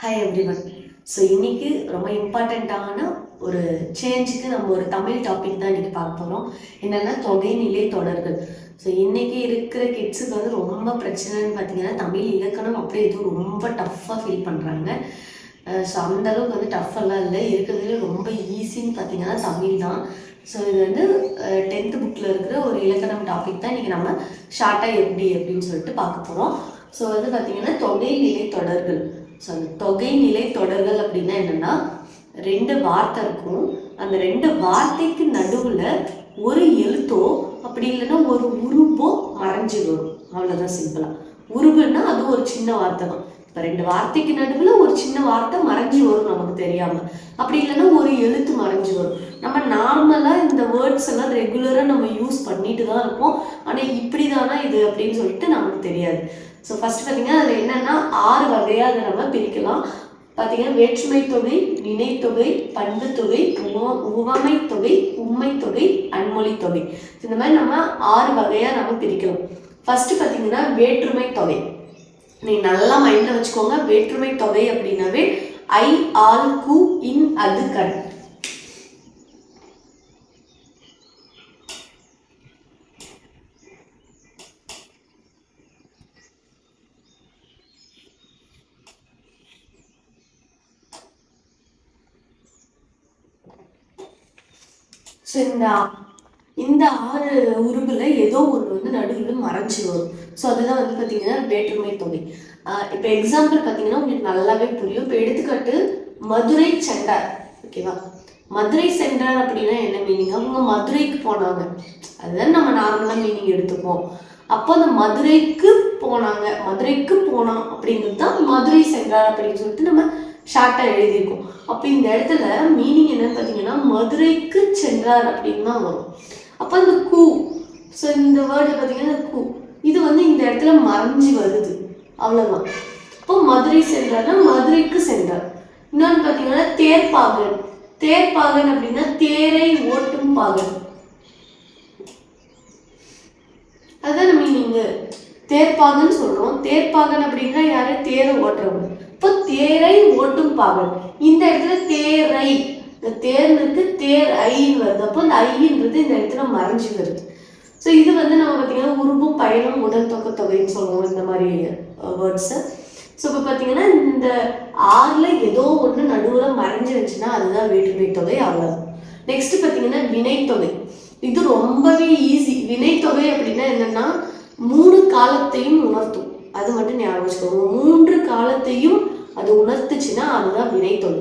Hi everyone so இன்றைக்கி ரொம்ப இம்பார்ட்டண்ட்டான ஒரு சேஞ்சுக்கு நம்ம ஒரு தமிழ் டாபிக் தான் இன்றைக்கி பார்க்க போகிறோம் என்னென்னா தொகைநிலை தொடர்கள். ஸோ இன்றைக்கி இருக்கிற கிட்ஸுக்கு வந்து ரொம்ப பிரச்சனைன்னு பார்த்தீங்கன்னா தமிழ் இலக்கணம் அப்படியே எதுவும் ரொம்ப டஃப்பாக ஃபீல் பண்ணுறாங்க ஸோ அந்த அளவுக்கு வந்து டஃப்பெல்லாம் இல்லை. இருக்கிறதுல ரொம்ப ஈஸின்னு பார்த்தீங்கன்னா தமிழ் தான். ஸோ இது வந்து டென்த்து புக்கில் இருக்கிற ஒரு இலக்கணம் டாபிக் தான் இன்றைக்கி நம்ம ஷார்ட்டாக எப்படி அப்படின்னு சொல்லிட்டு பார்க்க போகிறோம் ஸோ வந்து பார்த்தீங்கன்னா தொகைநிலை தொடர்கள். ஸோ அந்த தொகைநிலை தொடர்கள் அப்படின்னா என்னென்னா ரெண்டு வார்த்தை இருக்கும். அந்த ரெண்டு வார்த்தைக்கு நடுவில் ஒரு எழுத்தோ அப்படி இல்லைன்னா ஒரு உருவோ மறைஞ்சு வரும். அவ்வளோதான் சிம்பிளாக உருவுன்னா அது ஒரு சின்ன வார்த்தை தான். இப்போ ரெண்டு வார்த்தைக்கு நடுவில் ஒரு சின்ன வார்த்தை மறைஞ்சு வரும் நமக்கு தெரியாமல் அப்படி இல்லைன்னா ஒரு எழுத்து மறைஞ்சு வரும். நம்ம நார்மலாக இந்த வேர்ட்ஸ் எல்லாம் ரெகுலராக நம்ம யூஸ் பண்ணிட்டு தான் இருப்போம். ஆனால் இப்படி தானா இது அப்படின்னு சொல்லிட்டு நமக்கு தெரியாது. ஸோ ஃபஸ்ட்டு பார்த்தீங்கன்னா அதில் என்னென்னா ஆறு வகையாக அதை நம்ம பிரிக்கலாம். பார்த்தீங்கன்னா வேற்றுமை தொகை நினைத்தொகை பண்பு தொகை உவமை தொகை உண்மை தொகை அன்மொழி தொகை. இந்த மாதிரி நம்ம ஆறு வகையாக நம்ம பிரிக்கலாம். ஃபஸ்ட்டு பார்த்தீங்கன்னா வேற்றுமை தொகை. நீங்கள் நல்லா மைண்டில் வச்சுக்கோங்க. வேற்றுமை தொகை அப்படின்னாவே ஐ ஆல் கு இன் அது கண். ஸோ இந்த இந்த ஆறு உருவில் ஏதோ ஒன்று வந்து நடுவில் மறைஞ்சி வரும் ஸோ அதுதான் வந்து பார்த்தீங்கன்னா வேற்றுமை தொகை. இப்போ எக்ஸாம்பிள் பார்த்தீங்கன்னா உங்களுக்கு நல்லாவே புரியும். இப்போ எடுத்துக்காட்டு மதுரை சென்றார். ஓகேவா மதுரை சென்றார் அப்படின்னா என்ன மீனிங் அவங்க மதுரைக்கு போனாங்க. அதுதான் நம்ம நார்மலாக மீனிங் எடுத்துப்போம். அப்போ அந்த மதுரைக்கு போனாங்க. மதுரைக்கு போனோம் அப்படிங்கிறது தான் மதுரை சென்றார் அப்படின்னு சொல்லிட்டு நம்ம ஷார்ட்டாக எழுதியிருக்கும். அப்போ இந்த இடத்துல மீனிங் என்னன்னு பார்த்தீங்கன்னா மதுரைக்கு சென்றார் அப்படின்னு தான் வரும். அப்போ இந்த கூ ஸோ இந்த வேர்டு பார்த்தீங்கன்னா கூ இது வந்து இந்த இடத்துல மறைஞ்சு வருது. அவ்வளோதான் இப்போ மதுரை சென்றார்னா மதுரைக்கு சென்றார். இன்னொன்று பார்த்தீங்கன்னா தேர்ப்பாகன். தேர்ப்பாகன் அப்படின்னா தேரை ஓட்டும் பாகன். அதுதான் மீனிங்கு தேர்ப்பாகன் சொல்கிறோம் தேர்ப்பாகன் அப்படின்னா யாரும் தேரை ஓட்டுறவங்க. தேரை ஓட்டும் பாகன் இந்த இடத்துல தேரை. இந்த தேர்னுக்கு தேர் ஐன்னு வருது. அப்போ இந்த ஐன்றது இந்த இடத்துல மறைஞ்சு வருது. ஸோ இது வந்து நம்ம பார்த்தீங்கன்னா உருவம் பயணம் உடல் தொக்க தொகைன்னு சொல்லுவோம் இந்த மாதிரி வேர்ட்ஸை ஸோ இப்போ பார்த்தீங்கன்னா இந்த ஆறில் ஏதோ ஒன்று நடுவில் மறைஞ்சு அதுதான் வேற்றுமை தொகை அவ்வளோ நெக்ஸ்ட் பார்த்தீங்கன்னா வினைத்தொகை இது ரொம்பவே ஈஸி வினைத்தொகை அப்படின்னா என்னன்னா மூணு காலத்தையும் உணர்த்தும். அது மட்டும் ஞாபகம் வச்சுக்கோங்க. மூணு உணர்த்துச்சுன்னா அதுதான் வினைத்தொல்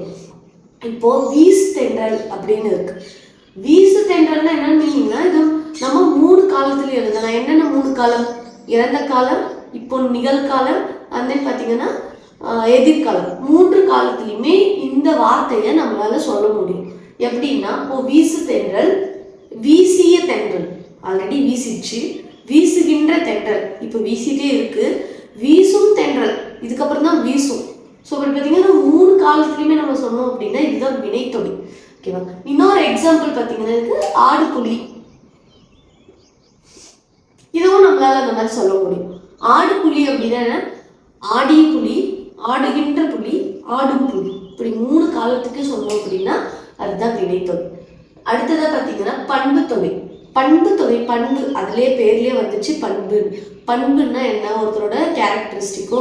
இப்போ வீசு தென்றல் அப்படின்னு இருக்கு. வீசு தென்றல்னா என்னன்னு மீனிங்னா இது நம்ம மூணு காலத்துல எழுதலாம். என்னென்ன மூணு காலம்? இறந்த காலம் இப்போ நிகழ்காலம் அந்த பார்த்தீங்கன்னா எதிர்காலம். மூன்று காலத்துலையுமே இந்த வார்த்தையை நம்மளால சொல்ல முடியும். எப்படின்னா இப்போ வீசு தென்றல் வீசிய தென்றல். ஆல்ரெடி வீசிடுச்சு. வீசுகின்ற தென்றல். இப்போ வீசிட்டே இருக்கு. வீசும் தென்றல். இதுக்கப்புறம் தான் வீசும். ஸோ இப்போ பார்த்தீங்கன்னா மூணு காலத்துலையுமே நம்ம சொன்னோம் அப்படின்னா இதுதான் வினைத்தொகை. ஓகேவா இன்னொரு எக்ஸாம்பிள் பார்த்தீங்கன்னா இருக்கு ஆடு புலி இதுவும் நம்மளால அந்த மாதிரி சொல்ல முடியும். ஆடு புலி அப்படின்னா என்ன? ஆடிய புலி ஆடுகின்ற புலி ஆடும் புலி இப்படி மூணு காலத்துக்கு சொன்னோம் அப்படின்னா அதுதான் வினைத்தொகை. அடுத்ததாக பார்த்தீங்கன்னா பண்பு தொகை. பண்பு தொகை பண்பு. அதுலேயே பேர்லேயே வந்துச்சு பண்பு பண்புன்னா என்ன? ஒருத்தரோட கேரக்டரிஸ்டிக்கோ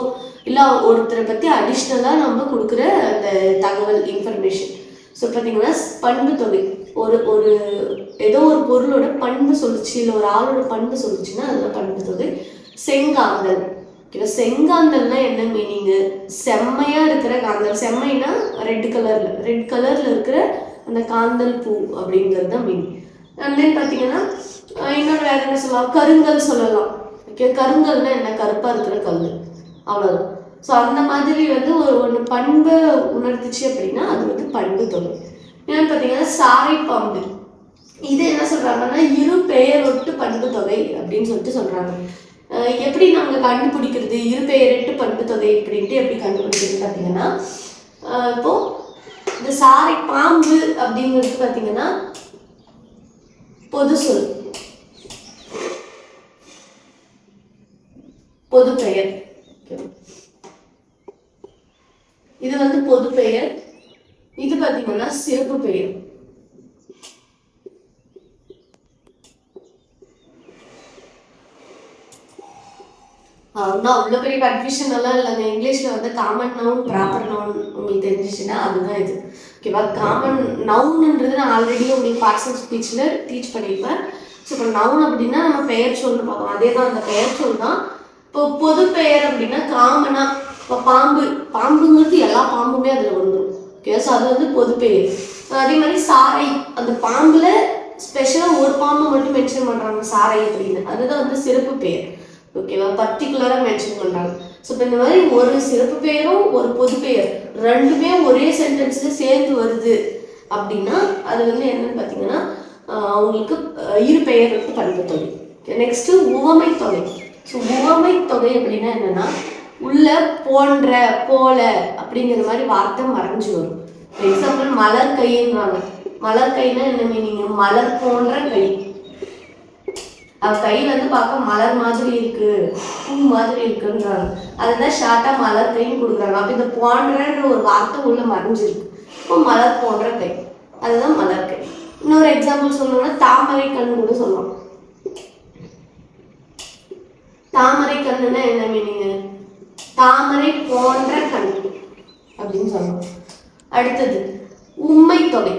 இல்லை ஒருத்தரை பற்றி அடிஷ்னலாக நம்ம கொடுக்குற அந்த தகவல் இன்ஃபர்மேஷன் ஸோ பார்த்தீங்கன்னா பண்பு தொகை. ஒரு ஒரு ஏதோ ஒரு பொருளோட பண்பு சொல்லிச்சு இல்லை ஒரு ஆளோட பண்பு சொல்லுச்சுன்னா அதில் பண்பு தொகை. செங்காந்தல். ஓகேவா? செங்காந்தல்னா என்ன மீனிங்கு செம்மையாக இருக்கிற காந்தல். செம்மைனா ரெட் கலரில் ரெட் கலரில் இருக்கிற அந்த காந்தல் பூ அப்படிங்கிறது தான் மீனிங் அண்ட் தென் பார்த்தீங்கன்னா இன்னொன்று வேறு என்ன சொல்லலாம்? கருங்கல் சொல்லலாம். ஓகே கருங்கல்னா என்ன? கருப்பாக இருக்கிற கல் அவ்வளோதான் ஸோ அந்த மாதிரி வந்து ஒரு ஒன்று பண்பை உணர்த்துச்சு அப்படின்னா அது வந்து பண்பு தொழில் என்னன்னு பார்த்தீங்கன்னா சாரை பாம்பு இது என்ன சொல்கிறாங்கன்னா இரு பெயரொட்டு பண்பு தொகை அப்படின்னு சொல்லிட்டு சொல்கிறாங்க எப்படி நாங்கள் கண்டுபிடிக்கிறது? இரு பெயரெட்டு பண்பு தொகை அப்படின்ட்டு எப்படி கண்டுபிடிக்கிறது பார்த்தீங்கன்னா இப்போது இப்போ இந்த சாரை பாம்பு அப்படிங்கிறது பார்த்தீங்கன்னா பொது சொல். பொது பெயர். இது வந்து பொது பெயர். இது பார்த்தீங்கன்னா சிறப்பு பெயர். நான் உள்ள பெரிய கன்ஃபியூஷன் எல்லாம் இல்லைங்க. இங்கிலீஷ்ல வந்து காமன் நவுன் ப்ராப்பர் நவுன் உங்களுக்கு தெரிஞ்சிச்சுன்னா அதுதான் இது. ஓகேவா காமன் நவுன்ன்றது நான் ஆல்ரெடி உங்களுக்கு பார்ட்ஸ் ஆஃப் ஸ்பீச்சில் டீச் பண்ணியிருப்பேன். ஸோ இப்போ நவுன் அப்படின்னா நம்ம பெயர் சொல்னு பார்க்கலாம். அதே தான் அந்த பெயர் சொல் தான் இப்போ பொது பெயர் அப்படின்னா காமனா. இப்போ பாம்பு பாம்புங்கிறது எல்லா பாம்புமே அதில் வந்துடும் ஓகே ஸோ அது வந்து பொது பெயர். அதே மாதிரி சாரை அந்த பாம்புல ஸ்பெஷலாக ஒரு பாம்பை மட்டும் மென்ஷன் பண்ணுறாங்க சாரை அப்படின்னு. அதுதான் வந்து சிறப்பு பெயர். ஓகேவா பர்டிகுலராக மென்ஷன் பண்ணுறாங்க ஸோ இப்போ இந்த மாதிரி ஒரு சிறப்பு பெயரும் ஒரு பொது பெயர். ரெண்டுமே ஒரே சென்டென்ஸில் சேர்ந்து வருது அப்படின்னா அது வந்து என்னன்னு பார்த்தீங்கன்னா அவங்களுக்கு இரு பெயர் வந்து பண்பு தொகை. நெக்ஸ்ட்டு உவமை தொகை ஸோ உவமை தொகை அப்படின்னா என்னன்னா உள்ள போன்ற போல அப்படிங்கிற மாதிரி வார்த்தை மறைஞ்சு வரும். எக்ஸாம்பிள் மலர் கைன்றாங்க. மலர் கைனா என்ன மீனிங் மலர் போன்ற கை. அவ கை வந்து பார்க்க மலர் மாதிரி இருக்கு பூ மாதிரி இருக்குன்றாங்க. அதுதான் ஷார்ட்டா மலர் கைன்னு கொடுக்குறாங்க. அப்ப இந்த போன்றன்ற ஒரு வார்த்தை உள்ள மறைஞ்சிருக்கு. இப்போ மலர் போன்ற கை. அதுதான் மலர் கை. இன்னொரு எக்ஸாம்பிள் சொல்லணும்னா தாமரை கண் கூட சொல்லலாம். தாமரை கண்ணுனா என்ன மீனிங் தாமரை போன்ற கண் அப்படின்னு சொல்லலாம் அடுத்தது உண்மை தொகை.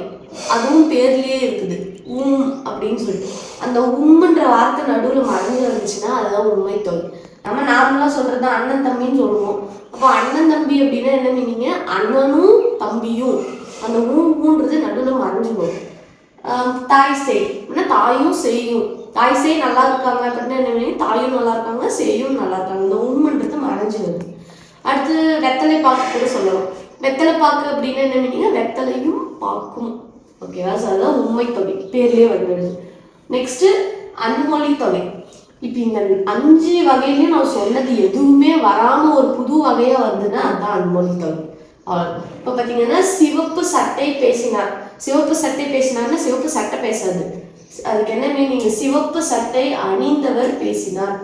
அதுவும் பேர்லயே இருக்குது. உம் அப்படின்னு சொல்லிட்டு. அந்த உம்முன்ற வார்த்தை நடுவில் மறைஞ்சு வந்துச்சுன்னா அதுதான் உண்மை தொகை. நம்ம நார்மலா சொல்றது அண்ணன் தம்பின்னு சொல்லுவோம். அப்போ அண்ணன் தம்பி அப்படின்னா என்ன மீனிங்க அண்ணனும் தம்பியும். அந்த ஊன்றது நடுவில் மறைஞ்சு போகும் தாய் செய். தாயும் செய்யும். தாய் நல்லா இருக்காங்க அப்படின்னா என்ன தாயும் நல்லா இருக்காங்க செய்யும் நல்லா இருக்காங்க இந்த உண்மைன்றது மறைஞ்சு வருது அடுத்து வெத்தலை பாக்கு கூட சொல்லலாம். வெத்தலை பாக்கு அப்படின்னு என்ன மீனிங்க வெத்தலையும் பாக்கும். ஓகேவா ஸோ அதுதான் உண்மை தொகை. பேர்லயே வந்துடுது. நெக்ஸ்ட் அன்மொழி தொகை. இப்போ இந்த அஞ்சு வகையிலையும் நான் சொன்னது எதுவுமே வராம ஒரு புது வகையா வருதுன்னா அதுதான் அன்மொழி தொகை. அவ்வளோ இப்போ பார்த்தீங்கன்னா சிவப்பு சட்டை பேசினார் சிவப்பு சட்டை பேசினார்னா சிவப்பு சட்டை பேசாது. அதுக்கு என்ன மீனிங் சிவப்பு சட்டை அணிந்தவர் பேசினார்.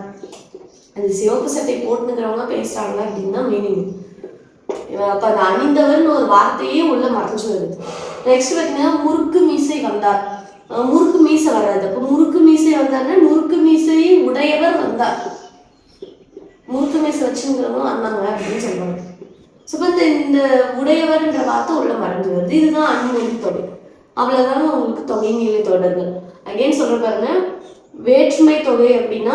அது சிவப்பு சட்டை போட்டுங்கிறவங்க பேசுறாங்க அப்படின்னு மீனிங் அப்ப அந்த அணிந்தவர்னு ஒரு வார்த்தையே உள்ள மறைஞ்சு வருது. நெக்ஸ்ட் பார்த்தீங்கன்னா முறுக்கு மீசை வந்தார். முறுக்கு மீசை வராது. அப்போ முறுக்கு மீசை வந்தார்னா முறுக்கு மீசை உடையவர் வந்தார். முறுக்கு மீசை வச்சுங்கிறவங்க வந்தாங்க அப்படின்னு சொல்றாங்க. ஸோ இந்த இந்த உடையவர்ன்ற வார்த்தை உள்ள மறைஞ்சு வருது. இதுதான் அன்மொழி தொகை. அவ்வளவுதான் உங்களுக்கு தொகைநிலை தொடர்கள் அகைன் சொல்ற பாருங்க. வேற்றுமை தொகை அப்படின்னா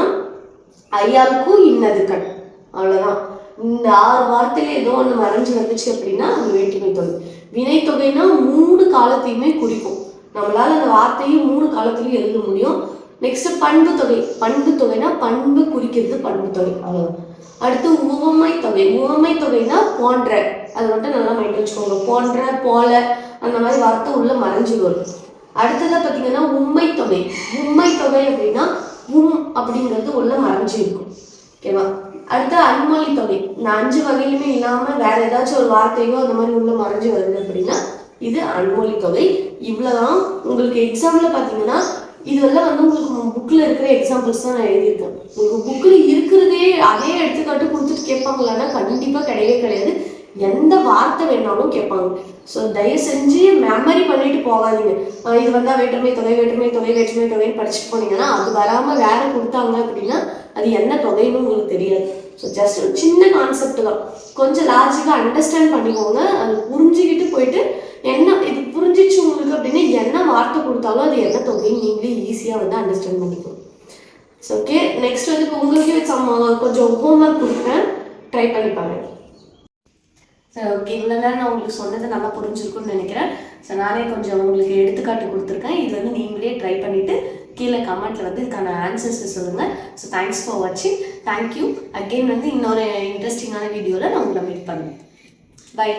ஐயாவுக்கும் இன்னது கண். அவ்வளவுதான். இந்த ஆறு வார்த்தையில ஏதோ ஒன்று மறைஞ்சு வந்துச்சு அப்படின்னா அது வேற்றுமை தொகை. வினை தொகைனா மூணு காலத்தையுமே குறிக்கும். நம்மளால அந்த வார்த்தையும் மூணு காலத்திலையும் எழுத முடியும். நெக்ஸ்ட் பண்பு தொகை. பண்பு தொகைனா பண்பு குறிக்கிறது பண்பு தொகை. அவ்வளோதான் அடுத்து உவமை தொகை. உவமை தொகைனா போன்ற. அது மட்டும் நல்லா மைண்ட் வச்சுக்கோங்க. போன்ற போல அந்த மாதிரி வார்த்தை உள்ள மறைஞ்சு வரும். அடுத்ததாக பார்த்தீங்கன்னா தொகை உண்மை தொகை அப்படின்னா உம் அப்படிங்கிறது உள்ள மறைஞ்சு இருக்கும். ஓகேவா அடுத்து அன்மொழி தொகை. இந்த அஞ்சு வகையிலுமே இல்லாம வேற ஏதாச்சும் ஒரு வார்த்தையோ அந்த மாதிரி உள்ள மறைஞ்சு வருது அப்படின்னா இது அன்மொழி தொகை. இவ்வளவுதான் உங்களுக்கு எக்ஸாம்ல பாத்தீங்கன்னா இதெல்லாம் வந்து உங்களுக்கு புக்கில் இருக்கிற எக்ஸாம்பிள்ஸ் தான் நான் எழுதியிருக்கேன். உங்களுக்கு புக்கில் இருக்கிறதே அதே எடுத்துக்காட்டு கொடுத்துட்டு கேட்பாங்களான்னா கண்டிப்பாக கிடையவே கிடையாது. எந்த வார்த்தை வேணாலும் கேட்பாங்க. ஸோ தயவு செஞ்சு மெமரி பண்ணிட்டு போகாதீங்க. இது வந்தால் வேற்றுமை தொகை வேற்றுமை தொகை வேற்றுமை தொகைன்னு படிச்சுட்டு போனீங்கன்னா அது வராமல் வேற கொடுத்தாங்க அப்படின்னா அது என்ன தொகைன்னு உங்களுக்கு தெரியாது. ஸோ ஜஸ்ட் ஒரு சின்ன கான்செப்ட் தான். கொஞ்சம் லாஜிக்காக அண்டர்ஸ்டாண்ட் பண்ணிக்கோங்க. அது புரிஞ்சுக்கிட்டு போயிட்டு என்ன இது புரிஞ்சிச்சு உங்களுக்கு அப்படின்னு என்ன வார்த்தை கொடுத்தாலும் அது என்ன தொகைன்னு நீங்களே ஈஸியாக வந்து அண்டர்ஸ்டாண்ட் பண்ணிக்கணும் ஸோ ஓகே நெக்ஸ்ட் வந்து இப்போ உங்களுக்கு சம் கொஞ்சம் ஹோம்ஒர்க் கொடுக்குறேன். ட்ரை பண்ணி பாருங்க. ஓகே இவ்வளோ நேரம் நான் உங்களுக்கு சொன்னது நல்லா புரிஞ்சிருக்கும்னு நினைக்கிறேன். ஸோ நானே கொஞ்சம் உங்களுக்கு எடுத்துக்காட்டு கொடுத்துருக்கேன். இது வந்து நீங்களே ட்ரை பண்ணிவிட்டு கீழே கமெண்ட்டில் வந்து இதுக்கான ஆன்சர்ஸை சொல்லுங்கள் ஸோ தேங்க்ஸ் ஃபார் வாட்சிங் தேங்க்யூ அகெயின் வந்து இன்னொரு இன்ட்ரெஸ்டிங்கான வீடியோவில் நான் உங்களை மீட் பண்ணுவேன் பை